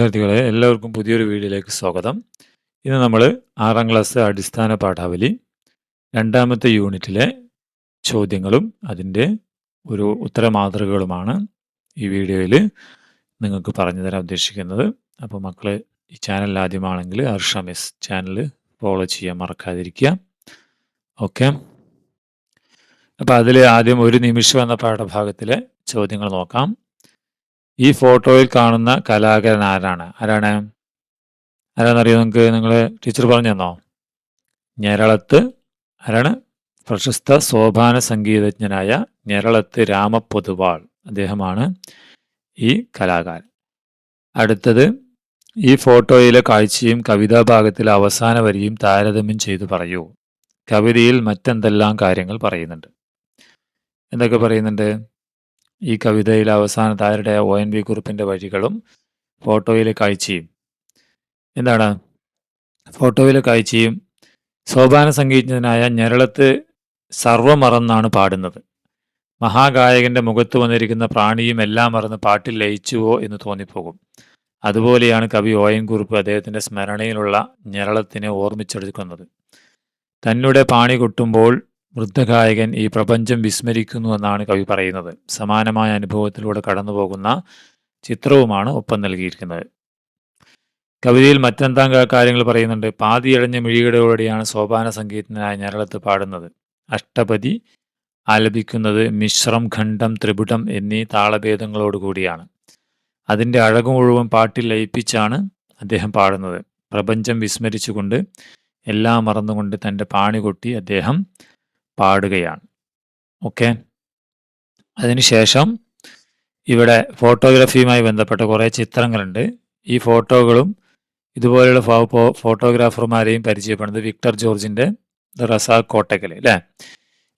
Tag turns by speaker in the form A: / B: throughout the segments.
A: വിദ്യാർത്ഥികളെ എല്ലാവർക്കും പുതിയൊരു വീഡിയോയിലേക്ക് സ്വാഗതം. ഇന്ന് നമ്മൾ ആറാം ക്ലാസ് അടിസ്ഥാന പാഠാവലി രണ്ടാമത്തെ യൂണിറ്റിലെ ചോദ്യങ്ങളും അതിന്റെ ഒരു ഉത്തര മാതൃകകളുമാണ് ഈ വീഡിയോയിൽ നിങ്ങൾക്ക് പറഞ്ഞു തരാൻ ഉദ്ദേശിക്കുന്നത്. അപ്പോൾ മക്കൾ ഈ ചാനൽ ആദ്യമാണെങ്കിൽ ഹർഷ മിസ് ചാനൽ ഫോളോ ചെയ്യാൻ മറക്കാതിരിക്കുക. ഓക്കെ. അപ്പോൾ അതിൽ ആദ്യം ഒരു നിമിഷം എന്ന പാഠഭാഗത്തിലെ ചോദ്യങ്ങൾ നോക്കാം. ഈ ഫോട്ടോയിൽ കാണുന്ന കലാകാരൻ ആരാണ്? ആരാണ്? ആരാണെന്നറിയോ നിങ്ങൾക്ക് നിങ്ങൾ ടീച്ചർ പറഞ്ഞു തന്നോ? ഞരളത്ത് ആരാണ്? പ്രശസ്ത സോപാന സംഗീതജ്ഞനായ ഞരളത്ത് രാമപൊതുവാൾ അദ്ദേഹമാണ് ഈ കലാകാരൻ. അടുത്തത് ഈ ഫോട്ടോയിലെ കാഴ്ചയും കവിതാഭാഗത്തിലെ അവസാന വരിയും താരതമ്യം ചെയ്തു പറയൂ. കവിതയിൽ മറ്റെന്തെല്ലാം കാര്യങ്ങൾ പറയുന്നുണ്ട്? എന്തൊക്കെ പറയുന്നുണ്ട്? ഈ കവിതയിലെ അവസാന ആരുടെ ഒ എൻ വി കുറിപ്പിന്റെ വഴികളും ഫോട്ടോയിലെ കാഴ്ചയും. എന്താണ്? ഫോട്ടോയിലെ കാഴ്ചയും സോപാന സംഗീതജ്ഞനായ ഞരളത്ത് സർവമറന്നാണ് പാടുന്നത്. മഹാഗായകന്റെ മുഖത്ത് വന്നിരിക്കുന്ന പ്രാണിയും എല്ലാം മറന്ന് പാട്ടിൽ ലയിച്ചുവോ എന്ന് തോന്നിപ്പോകും. അതുപോലെയാണ് കവി ഒ എൻ കുറിപ്പ് അദ്ദേഹത്തിന്റെ സ്മരണയിലുള്ള ഞരളത്തിനെ ഓർമ്മിച്ചെടുക്കുന്നത്. തന്നെ പാണി കൊട്ടുമ്പോൾ വൃദ്ധഗായകൻ ഈ പ്രപഞ്ചം വിസ്മരിക്കുന്നു എന്നാണ് കവി പറയുന്നത്. സമാനമായ അനുഭവത്തിലൂടെ കടന്നുപോകുന്ന ചിത്രവുമാണ് ഒപ്പം നൽകിയിരിക്കുന്നത്. കവിതയിൽ മറ്റെന്താ കാര്യങ്ങൾ പറയുന്നുണ്ട്? പാതിയടഞ്ഞ മിഴികടയോടെയാണ് സോപാന സംഗീതത്തിനായി ഞരളത്ത് പാടുന്നത്. അഷ്ടപതി ആലപിക്കുന്നത് മിശ്രം ഖണ്ഡം ത്രിപുടം എന്നീ താളഭേദങ്ങളോടുകൂടിയാണ് അതിന്റെ അഴകു മുഴുവൻ പാട്ടിൽ ലയിപ്പിച്ചാണ് അദ്ദേഹം പാടുന്നത്. പ്രപഞ്ചം വിസ്മരിച്ചുകൊണ്ട് എല്ലാം മറന്നുകൊണ്ട് തന്റെ പാണി കൊട്ടി അദ്ദേഹം പാടുകയാണ്. ഓക്കെ? അതിനുശേഷം ഇവിടെ ഫോട്ടോഗ്രാഫിയുമായി ബന്ധപ്പെട്ട കുറേ ചിത്രങ്ങളുണ്ട്. ഈ ഫോട്ടോകളും ഇതുപോലെയുള്ള ഫോട്ടോഗ്രാഫർമാരെയും പരിചയപ്പെടുന്നത് വിക്ടർ ജോർജിന്റെ റസാഖ് കോട്ടക്കൽ അല്ലേ?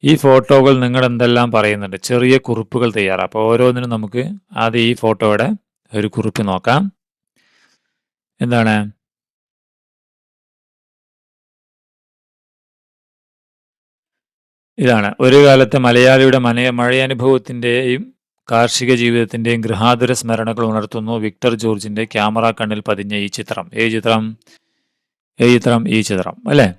A: ഈ ഫോട്ടോകൾ നിങ്ങൾ എന്തെല്ലാം പറയുന്നുണ്ട്? ചെറിയ കുറിപ്പുകൾ തയ്യാറാണ് അപ്പോൾ ഓരോന്നിനും നമുക്ക് ആദ്യം ഈ ഫോട്ടോയുടെ ഒരു കുറിപ്പ് നോക്കാം. എന്താണ്? ഇതാണ്. ഒരു കാലത്തെ മലയാളിയുടെ മനയ മഴയനുഭവത്തിന്റെയും കാർഷിക ജീവിതത്തിന്റെയും ഗൃഹാതുര സ്മരണകൾ ഉണർത്തുന്നു വിക്ടർ ജോർജിന്റെ ക്യാമറ കണ്ണിൽ പതിഞ്ഞ ഈ ചിത്രം. ഏ ചിത്രം? ഏ ചിത്രം? ഈ ചിത്രം. അല്ലേ?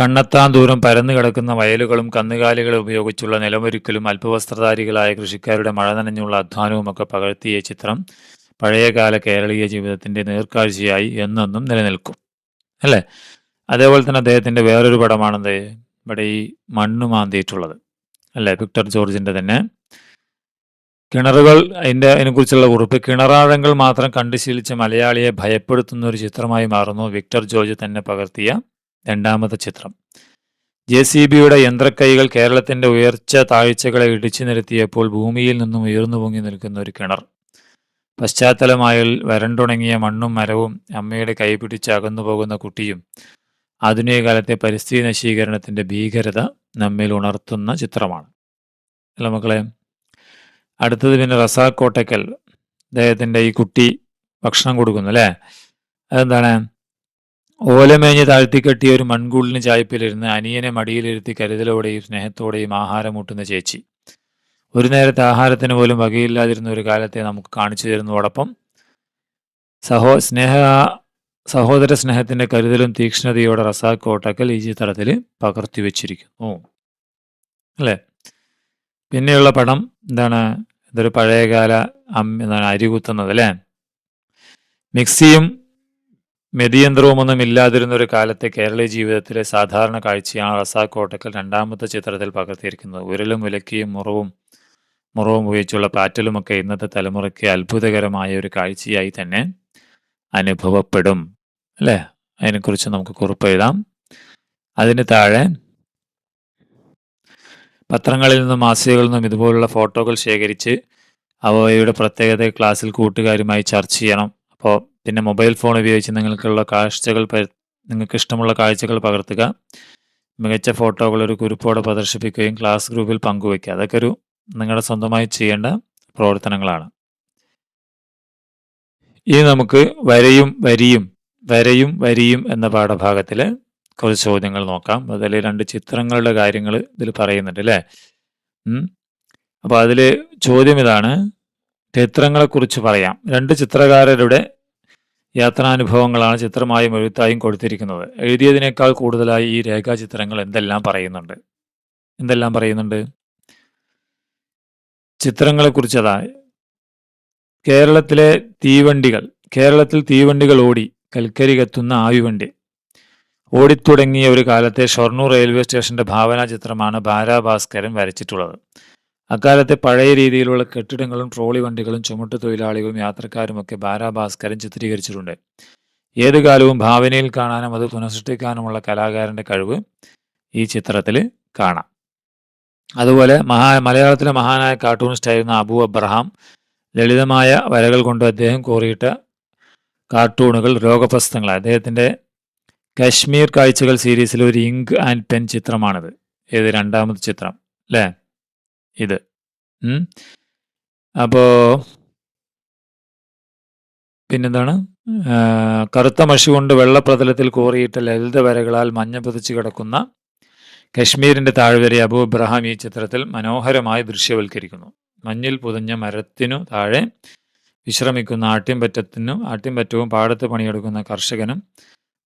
A: കണ്ണെത്താൻ ദൂരം പരന്നു കിടക്കുന്ന വയലുകളും കന്നുകാലികളും ഉപയോഗിച്ചുള്ള നിലമൊരുക്കലും അല്പവസ്ത്രധാരികളായ കൃഷിക്കാരുടെ മഴ നനഞ്ഞുള്ള അധ്വാനവും ഒക്കെ പകർത്തിയ ചിത്രം പഴയകാല കേരളീയ ജീവിതത്തിന്റെ നേർക്കാഴ്ചയായി എന്നെന്നും നിലനിൽക്കും. അല്ലേ? അതേപോലെ തന്നെ അദ്ദേഹത്തിന്റെ വേറൊരു പടമാണെന്ത്? ഇവിടെ ഈ മണ്ണ് മാന്തിയിട്ടുള്ളത്. അല്ലേ? വിക്ടർ ജോർജിന്റെ തന്നെ. കിണറുകൾ അതിന്റെ അതിനെക്കുറിച്ചുള്ള കുറിപ്പ്. കിണറാഴങ്ങൾ മാത്രം കണ്ടു ശീലിച്ച മലയാളിയെ ഭയപ്പെടുത്തുന്ന ഒരു ചിത്രമായി മാറുന്നു വിക്ടർ ജോർജ് തന്നെ പകർത്തിയ രണ്ടാമത്തെ ചിത്രം. ജെ സി ബിയുടെ യന്ത്രക്കൈകൾ കേരളത്തിന്റെ ഉയർച്ച താഴ്ചകളെ ഇടിച്ചു നിരത്തിയപ്പോൾ ഭൂമിയിൽ നിന്നും ഉയർന്നു പൊങ്ങി നിൽക്കുന്ന ഒരു കിണർ. പശ്ചാത്തലമായൽ വരണ്ടുണങ്ങിയ മണ്ണും മരവും അമ്മയുടെ കൈ പിടിച്ച് അകന്നു പോകുന്ന കുട്ടിയും ആധുനിക കാലത്തെ പരിസ്ഥിതി നശീകരണത്തിന്റെ ഭീകരത നമ്മിൽ ഉണർത്തുന്ന ചിത്രമാണ്. അല്ല മക്കളെ അടുത്തത് പിന്നെ റസാഖ് കോട്ടക്കൽ. അദ്ദേഹത്തിന്റെ ഈ കുട്ടി ഭക്ഷണം കൊടുക്കുന്നു അല്ലേ? അതെന്താണ്? ഓലമേഞ്ഞ് താഴ്ത്തിക്കെട്ടിയ ഒരു മൺകൂളിന് ചായ്പിലിരുന്ന് അനിയനെ മടിയിലിരുത്തി കരുതലോടെയും സ്നേഹത്തോടെയും ആഹാരം മുട്ടുന്ന ചേച്ചി. ഒരു നേരത്തെ ആഹാരത്തിന് പോലും വകയില്ലാതിരുന്ന ഒരു കാലത്തെ നമുക്ക് കാണിച്ചു തരുന്നതോടൊപ്പം സഹോ സ്നേഹ സഹോദര സ്നേഹത്തിന്റെ കരുതലും തീക്ഷ്ണതയോടെ റസാഖ് കോട്ടക്കൽ ഈ ചിത്രത്തിൽ പകർത്തി വെച്ചിരിക്കുന്നു. അല്ലേ? പിന്നെയുള്ള പടം എന്താണ്? ഇതൊരു പഴയകാല എന്താണ് അരി കുത്തുന്നത് അല്ലേ? മിക്സിയും മെതിയന്ത്രവും ഒന്നും ഇല്ലാതിരുന്ന ഒരു കാലത്തെ കേരളീയ ജീവിതത്തിലെ സാധാരണ കാഴ്ചയാണ് റസാഖ് കോട്ടക്കൽ രണ്ടാമത്തെ ചിത്രത്തിൽ പകർത്തിയിരിക്കുന്നത്. ഉരലും ഉലക്കിയും മുറവും മുറവും ഉപയോഗിച്ചുള്ള പാറ്റലുമൊക്കെ ഇന്നത്തെ തലമുറയ്ക്ക് അത്ഭുതകരമായ ഒരു കാഴ്ചയായി തന്നെ അനുഭവപ്പെടും. അല്ലേ? അതിനെക്കുറിച്ച് നമുക്ക് കുറിപ്പ് എഴുതാം. അതിന് താഴെ പത്രങ്ങളിൽ നിന്നും മാസികകളിൽ നിന്നും ഇതുപോലുള്ള ഫോട്ടോകൾ ശേഖരിച്ച് അവയുടെ പ്രത്യേകത ക്ലാസ്സിൽ കൂട്ടുകാരുമായി ചർച്ച ചെയ്യണം. അപ്പോൾ പിന്നെ മൊബൈൽ ഫോൺ ഉപയോഗിച്ച് നിങ്ങൾക്കുള്ള കാഴ്ചകൾ നിങ്ങൾക്ക് ഇഷ്ടമുള്ള കാഴ്ചകൾ പകർത്തുക. മികച്ച ഫോട്ടോകൾ ഒരു കുറിപ്പോടെ പ്രദർശിപ്പിക്കുകയും ക്ലാസ് ഗ്രൂപ്പിൽ പങ്കുവയ്ക്കുക. അതൊക്കെ ഒരു നിങ്ങളുടെ സ്വന്തമായി ചെയ്യേണ്ട പ്രവർത്തനങ്ങളാണ്. ഇനി നമുക്ക് വരയും വരിയും വരയും വരിയും എന്ന പാഠഭാഗത്തിൽ കുറച്ച് ചോദ്യങ്ങൾ നോക്കാം അതിൽ രണ്ട് ചിത്രങ്ങളുടെ കാര്യങ്ങൾ ഇതിൽ പറയുന്നുണ്ട് അല്ലേ അപ്പോൾ അതിൽ ചോദ്യം ഇതാണ് ചിത്രങ്ങളെക്കുറിച്ച് പറയാം. രണ്ട് ചിത്രകാരരുടെ യാത്രാനുഭവങ്ങളാണ് ചിത്രമായും എഴുത്തായും കൊടുത്തിരിക്കുന്നത്. എഴുതിയതിനേക്കാൾ കൂടുതലായി ഈ രേഖാചിത്രങ്ങൾ എന്തെല്ലാം പറയുന്നുണ്ട്? എന്തെല്ലാം പറയുന്നുണ്ട്? ചിത്രങ്ങളെക്കുറിച്ച് അതാ കേരളത്തിലെ തീവണ്ടികൾ കേരളത്തിൽ തീവണ്ടികൾ ഓടി കൽക്കരി കത്തുന്ന ആയുവണ്ടി ഓടിത്തുടങ്ങിയ ഒരു കാലത്തെ ഷൊർണൂർ റെയിൽവേ സ്റ്റേഷന്റെ ഭാവനാ ചിത്രമാണ് ഭാരാഭാസ്കരൻ വരച്ചിട്ടുള്ളത്. അക്കാലത്തെ പഴയ രീതിയിലുള്ള കെട്ടിടങ്ങളും ട്രോളി വണ്ടികളും ചുമട്ട് തൊഴിലാളികളും യാത്രക്കാരുമൊക്കെ ഭാരാഭാസ്കരൻ ചിത്രീകരിച്ചിട്ടുണ്ട്. ഏത് കാലവും ഭാവനയിൽ കാണാനും അത് പുനഃസൃഷ്ടിക്കാനുമുള്ള കലാകാരന്റെ കഴിവ് ഈ ചിത്രത്തിൽ കാണാം. അതുപോലെ മഹാ മലയാളത്തിലെ മഹാനായ കാർട്ടൂണിസ്റ്റായിരുന്ന അബു അബ്രഹാം ലളിതമായ വരകൾ കൊണ്ട് അദ്ദേഹം കോറിയിട്ട കാർട്ടൂണുകൾ രോഗപ്രസ്ഥങ്ങളാണ് അദ്ദേഹത്തിന്റെ കശ്മീർ കാഴ്ചകൾ സീരീസിലെ ഒരു ഇങ്ക് ആൻഡ് പെൻ ചിത്രമാണിത്. ഏത് രണ്ടാമത് ചിത്രം അല്ലേ ഇത്. അപ്പോൾ അപ്പോ പിന്നെന്താണ്? കറുത്ത മഷി കൊണ്ട് വെള്ളപ്രതലത്തിൽ കോറിയിട്ട ലളിത വരകളാൽ മഞ്ഞ പതിച്ചു കിടക്കുന്ന കശ്മീരിന്റെ താഴ്വരയെ അബു ഇബ്രഹാം ഈ ചിത്രത്തിൽ മനോഹരമായി ദൃശ്യവൽക്കരിക്കുന്നു. മഞ്ഞിൽ പുതഞ്ഞ മരത്തിനു താഴെ വിശ്രമിക്കുന്ന ആട്ടിൻപറ്റത്തിനും ആട്ടിൻപറ്റവും പാടത്ത് പണിയെടുക്കുന്ന കർഷകനും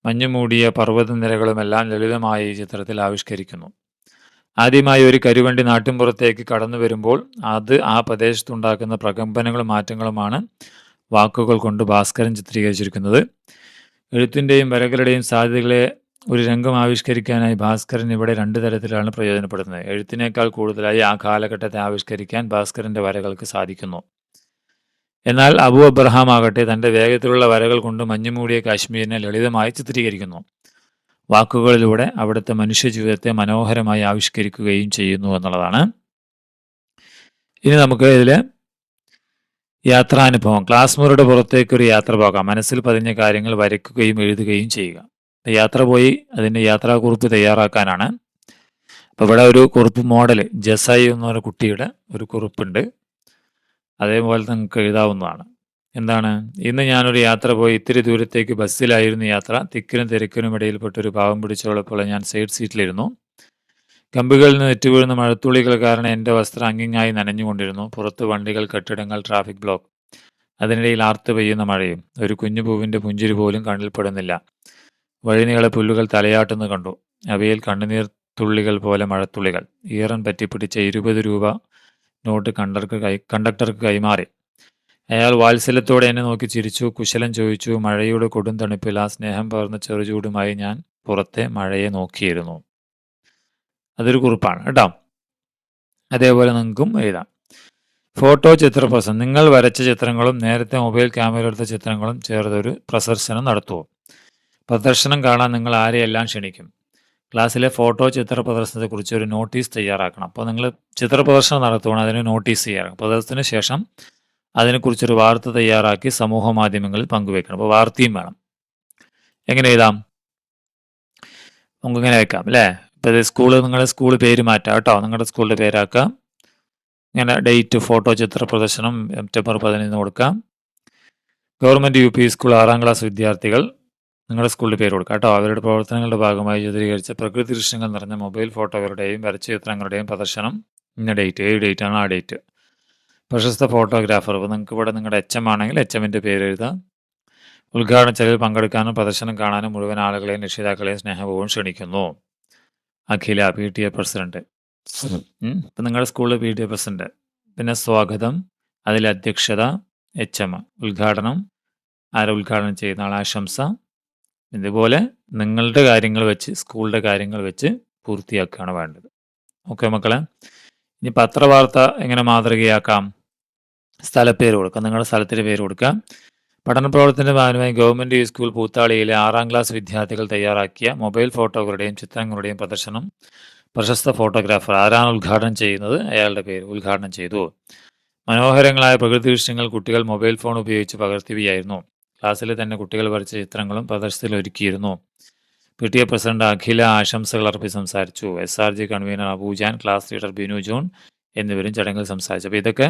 A: മഞ്ഞു മൂടിയ പർവതനിരകളുമെല്ലാം ലളിതമായി ഈ ചിത്രത്തിൽ ആവിഷ്കരിക്കുന്നു. ആദ്യമായി ഒരു കരുവണ്ടി നാട്ടിൻപുറത്തേക്ക് കടന്നു വരുമ്പോൾ അത് ആ പ്രദേശത്തുണ്ടാക്കുന്ന പ്രകമ്പനങ്ങളും മാറ്റങ്ങളുമാണ് വാക്കുകൾ കൊണ്ട് ഭാസ്കരൻ ചിത്രീകരിച്ചിരിക്കുന്നത്. എഴുത്തിന്റെയും വരകളുടെയും സാധ്യതകളെ ഒരു രംഗം ആവിഷ്കരിക്കാനായി ഭാസ്കരൻ ഇവിടെ രണ്ട് തരത്തിലാണ് പ്രയോജനപ്പെടുന്നത് എഴുത്തിനേക്കാൾ കൂടുതലായി ആ കാലഘട്ടത്തെ ആവിഷ്കരിക്കാൻ ഭാസ്കരന്റെ വരകൾക്ക് സാധിക്കുന്നു. എന്നാൽ അബു അബ്രഹാം ആകട്ടെ തന്റെ വേഗത്തിലുള്ള വരകൾ കൊണ്ട് മഞ്ഞുമൂടിയ കാശ്മീരിനെ ലളിതമായി ചിത്രീകരിക്കുന്നു. വാക്കുകളിലൂടെ അവിടുത്തെ മനുഷ്യജീവിതത്തെ മനോഹരമായി ആവിഷ്കരിക്കുകയും ചെയ്യുന്നു എന്നുള്ളതാണ്. ഇനി നമുക്ക് ഇതിൽ യാത്രാനുഭവം ക്ലാസ് മുറിയുടെ പുറത്തേക്കൊരു യാത്ര പോകാം. മനസ്സിൽ പതിഞ്ഞ കാര്യങ്ങൾ വരയ്ക്കുകയും എഴുതുകയും ചെയ്യുക. യാത്ര പോയി അതിന്റെ യാത്രാ കുറിപ്പ് തയ്യാറാക്കാനാണ്. അപ്പോൾ ഇവിടെ ഒരു കുറിപ്പ് മോഡൽ ജസായി എന്ന് പറഞ്ഞ കുട്ടിയുടെ ഒരു കുറിപ്പുണ്ട്. അതേപോലെ നിങ്ങൾക്ക് എഴുതാവുന്നതാണ്. എന്താണ്? ഇന്ന് ഞാനൊരു യാത്ര പോയി ഇത്തിരി ദൂരത്തേക്ക് ബസ്സിലായിരുന്നു യാത്ര. തിക്കിനും തിരക്കിനും ഇടയിൽപ്പെട്ട ഒരു പാവം പിടിച്ചുള്ളപ്പോൾ ഞാൻ സൈഡ് സീറ്റിലിരുന്നു. കമ്പുകളിൽ നിന്ന് ഇറ്റുവീഴുന്ന മഴത്തുള്ളികൾ കാരണം എന്റെ വസ്ത്രം അങ്ങിങ്ങായി നനഞ്ഞുകൊണ്ടിരുന്നു. പുറത്ത് വണ്ടികൾ, കെട്ടിടങ്ങൾ, ട്രാഫിക് ബ്ലോക്ക്. അതിനിടയിൽ ആർത്ത് പെയ്യുന്ന മഴയും. ഒരു കുഞ്ഞു പൂവിന്റെ പുഞ്ചിരി പോലും കണ്ണിൽ പെടുന്നില്ല. വഴിനീളെ പുല്ലുകൾ തലയാട്ടുന്നത് കണ്ടു. അവയിൽ കണ്ണുനീർ തുള്ളികൾ പോലെ മഴത്തുള്ളികൾ. ഈറൻ പറ്റിപ്പിടിച്ച ഇരുപത് രൂപ നോട്ട് കണ്ടർക്ക് കൈ കണ്ടക്ടർക്ക് കൈമാറി. അയാൾ വാത്സല്യത്തോടെ എന്നെ നോക്കി ചിരിച്ചു. കുശലം ചോദിച്ചു. മഴയുടെ കൊടും തണുപ്പിൽ ആ സ്നേഹം പകർന്ന ചെറുചൂടുമായി ഞാൻ പുറത്തെ മഴയെ നോക്കിയിരുന്നു. അതൊരു കുറിപ്പാണ് കേട്ടോ. അതേപോലെ നിങ്ങൾക്കും എഴുതാം. ഫോട്ടോ ചിത്രപ്രദർശനം. നിങ്ങൾ വരച്ച ചിത്രങ്ങളും നേരത്തെ മൊബൈൽ ക്യാമറ എടുത്ത ചിത്രങ്ങളും ചേർത്തൊരു പ്രദർശനം നടത്തുക. പ്രദർശനം കാണാൻ നിങ്ങൾ ആരെയെല്ലാം ക്ഷണിക്കും? ക്ലാസ്സിലെ ഫോട്ടോ ചിത്ര പ്രദർശനത്തെക്കുറിച്ച് ഒരു നോട്ടീസ് തയ്യാറാക്കണം. അപ്പോൾ നിങ്ങൾ ചിത്ര പ്രദർശനം നടത്തുകയാണ് അതിന് നോട്ടീസ് തയ്യാറാക്കണം. പ്രദർശനത്തിന് ശേഷം അതിനെക്കുറിച്ചൊരു വാർത്ത തയ്യാറാക്കി സമൂഹ മാധ്യമങ്ങളിൽ പങ്കുവെക്കണം. അപ്പോൾ വാർത്തയും വേണം. എങ്ങനെ എഴുതാം? നമുക്കിങ്ങനെ വെക്കാം അല്ലേ? ഇപ്പോൾ സ്കൂൾ നിങ്ങളുടെ സ്കൂൾ പേര് മാറ്റാം കേട്ടോ. നിങ്ങളുടെ സ്കൂളിന്റെ പേരാക്കാം. ഇങ്ങനെ ഡേറ്റ് ഫോട്ടോ ചിത്ര പ്രദർശനം സെപ്റ്റംബർ 15 കൊടുക്കാം. ഗവൺമെന്റ് യു പി സ്കൂൾ ആറാം ക്ലാസ് വിദ്യാർത്ഥികൾ നിങ്ങളുടെ സ്കൂളിൽ പേര് കൊടുക്കുക കേട്ടോ. അവരുടെ പ്രവർത്തനങ്ങളുടെ ഭാഗമായി ചിത്രീകരിച്ച പ്രകൃതി ദൃശ്യങ്ങൾ നിറഞ്ഞ മൊബൈൽ ഫോട്ടോകളുടെയും വരച്ച ചിത്രങ്ങളുടെയും പ്രദർശനം ഇന്ന ഡേറ്റ് ഏഴ് ഡേറ്റ് ആണ് ആ ഡേറ്റ്. പ്രശസ്ത ഫോട്ടോഗ്രാഫർ അപ്പോൾ നിങ്ങൾക്ക് ഇവിടെ നിങ്ങളുടെ എച്ച് എം ആണെങ്കിൽ എച്ച് എമ്മിന്റെ പേര് എഴുതാം. ഉദ്ഘാടന ചെലവിൽ പങ്കെടുക്കാനും പ്രദർശനം കാണാനും മുഴുവൻ ആളുകളെയും രക്ഷിതാക്കളെയും സ്നേഹപൂർവം ക്ഷണിക്കുന്നു. Akhila P T A president. ഇപ്പം നിങ്ങളുടെ സ്കൂളിൽ പി ടി എ പ്രസിഡന്റ്. പിന്നെ സ്വാഗതം, അതിൽ അധ്യക്ഷത, എച്ച്.എം, ഉദ്ഘാടനം, ആരെ ഉദ്ഘാടനം ചെയ്യുന്ന ആൾ, ആശംസ. ഇതുപോലെ നിങ്ങളുടെ കാര്യങ്ങൾ വെച്ച് സ്കൂളിന്റെ കാര്യങ്ങൾ വെച്ച് പൂർത്തിയാക്കുകയാണ് വേണ്ടത്. ഓക്കെ മക്കളെ. ഇനി പത്രവാർത്ത എങ്ങനെ മാതൃകയാക്കാം? സ്ഥലപ്പേര് കൊടുക്കുക. നിങ്ങളുടെ സ്ഥലത്തിന്റെ പേര് കൊടുക്കാം പഠന പ്രവർത്തനത്തിന്റെ ഭാഗമായി ഗവൺമെന്റ് യു സ്കൂൾ പൂത്താളിയിലെ ആറാം ക്ലാസ് വിദ്യാർത്ഥികൾ തയ്യാറാക്കിയ മൊബൈൽ ഫോട്ടോകളുടെയും ചിത്രങ്ങളുടെയും പ്രദർശനം പ്രശസ്ത ഫോട്ടോഗ്രാഫർ ആരാണ് ഉദ്ഘാടനം ചെയ്യുന്നത്? അയാളുടെ പേര് ഉദ്ഘാടനം ചെയ്തു. മനോഹരങ്ങളായ പ്രകൃതി ദൃശ്യങ്ങൾ കുട്ടികൾ മൊബൈൽ ഫോൺ ഉപയോഗിച്ച് പകർത്തുകയായിരുന്നു. ക്ലാസ്സിലെ തന്നെ കുട്ടികൾ വരച്ച ചിത്രങ്ങളും പ്രദർശനത്തിൽ ഒരുക്കിയിരുന്നു. P T A president Akhila ആശംസകൾ അർപ്പി സംസാരിച്ചു. S R G convener Abujan, class leader Binu John എന്നിവരും ചടങ്ങിൽ സംസാരിച്ചു. അപ്പോൾ ഇതൊക്കെ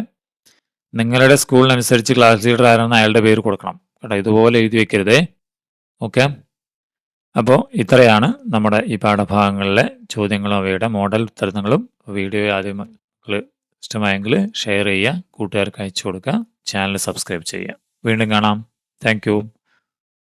A: നിങ്ങളുടെ സ്കൂളിനനുസരിച്ച് ക്ലാസ് ലീഡർ ആരാണെന്ന് അയാളുടെ പേര് കൊടുക്കണം. കേട്ടോ. ഇതുപോലെ എഴുതി വെക്കരുതേ. ഓക്കെ. അപ്പോൾ ഇത്രയാണ് നമ്മുടെ ഈ പാഠഭാഗങ്ങളിലെ ചോദ്യങ്ങളും അവയുടെ മോഡൽ ഉത്തരങ്ങളും വീഡിയോ ആദ്യം ഇഷ്ടമായെങ്കിൽ ഷെയർ ചെയ്യുക. കൂട്ടുകാർക്ക് അയച്ചു കൊടുക്കുക. ചാനൽ സബ്സ്ക്രൈബ് ചെയ്യുക വീണ്ടും കാണാം Thank you.